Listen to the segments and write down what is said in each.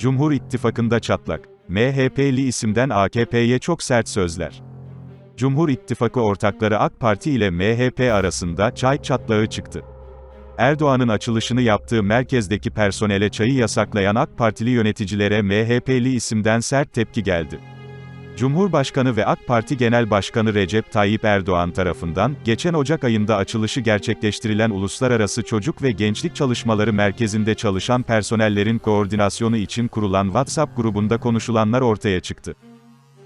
Cumhur İttifakı'nda çatlak. MHP'li isimden AKP'ye çok sert sözler. Cumhur İttifakı ortakları AK Parti ile MHP arasında çay çatlağı çıktı. Erdoğan'ın açılışını yaptığı merkezdeki personele çayı yasaklayan AK Partili yöneticilere MHP'li isimden sert tepki geldi. Cumhurbaşkanı ve AK Parti Genel Başkanı Recep Tayyip Erdoğan tarafından, geçen Ocak ayında açılışı gerçekleştirilen Uluslararası Çocuk ve Gençlik Çalışmaları Merkezi'nde çalışan personellerin koordinasyonu için kurulan WhatsApp grubunda konuşulanlar ortaya çıktı.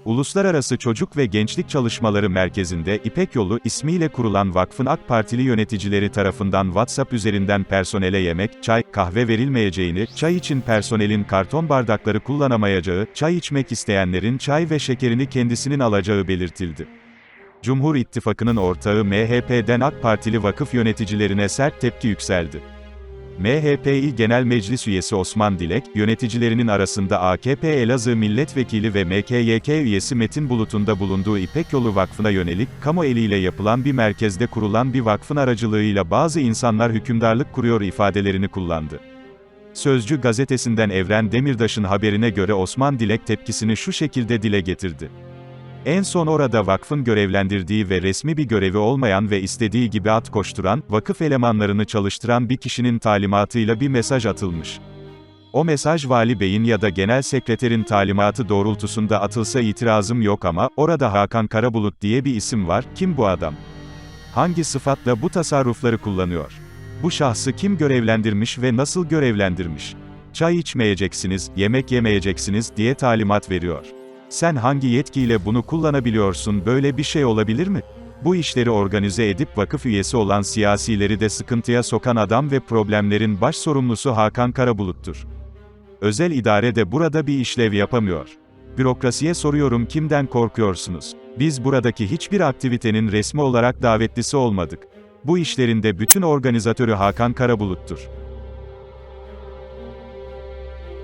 Uluslararası Çocuk ve Gençlik Çalışmaları Merkezi'nde İpek Yolu ismiyle kurulan vakfın AK Partili yöneticileri tarafından WhatsApp üzerinden personele yemek, çay, kahve verilmeyeceğini, çay için personelin karton bardakları kullanamayacağı, çay içmek isteyenlerin çay ve şekerini kendisinin alacağı belirtildi. Cumhur İttifakı'nın ortağı MHP'den AK Partili vakıf yöneticilerine sert tepki yükseldi. MHP'yi Genel Meclis üyesi Osman Dilek, yöneticilerinin arasında AKP Elazığ Milletvekili ve MKYK üyesi Metin Bulut'un da bulunduğu İpek Yolu Vakfı'na yönelik, kamu eliyle yapılan bir merkezde kurulan bir vakfın aracılığıyla bazı insanlar hükümdarlık kuruyor ifadelerini kullandı. Sözcü gazetesinden Evren Demirdaş'ın haberine göre Osman Dilek tepkisini şu şekilde dile getirdi. En son orada vakfın görevlendirdiği ve resmi bir görevi olmayan ve istediği gibi at koşturan, vakıf elemanlarını çalıştıran bir kişinin talimatıyla bir mesaj atılmış. O mesaj Vali Bey'in ya da Genel Sekreterin talimatı doğrultusunda atılsa itirazım yok ama, orada Hakan Karabulut diye bir isim var, kim bu adam? Hangi sıfatla bu tasarrufları kullanıyor? Bu şahsı kim görevlendirmiş ve nasıl görevlendirmiş? Çay içmeyeceksiniz, yemek yemeyeceksiniz diye talimat veriyor. Sen hangi yetkiyle bunu kullanabiliyorsun böyle bir şey olabilir mi? Bu işleri organize edip vakıf üyesi olan siyasileri de sıkıntıya sokan adam ve problemlerin baş sorumlusu Hakan Karabulut'tur. Özel idare de burada bir işlev yapamıyor. Bürokrasiye soruyorum kimden korkuyorsunuz? Biz buradaki hiçbir aktivitenin resmi olarak davetlisi olmadık. Bu işlerinde bütün organizatörü Hakan Karabulut'tur.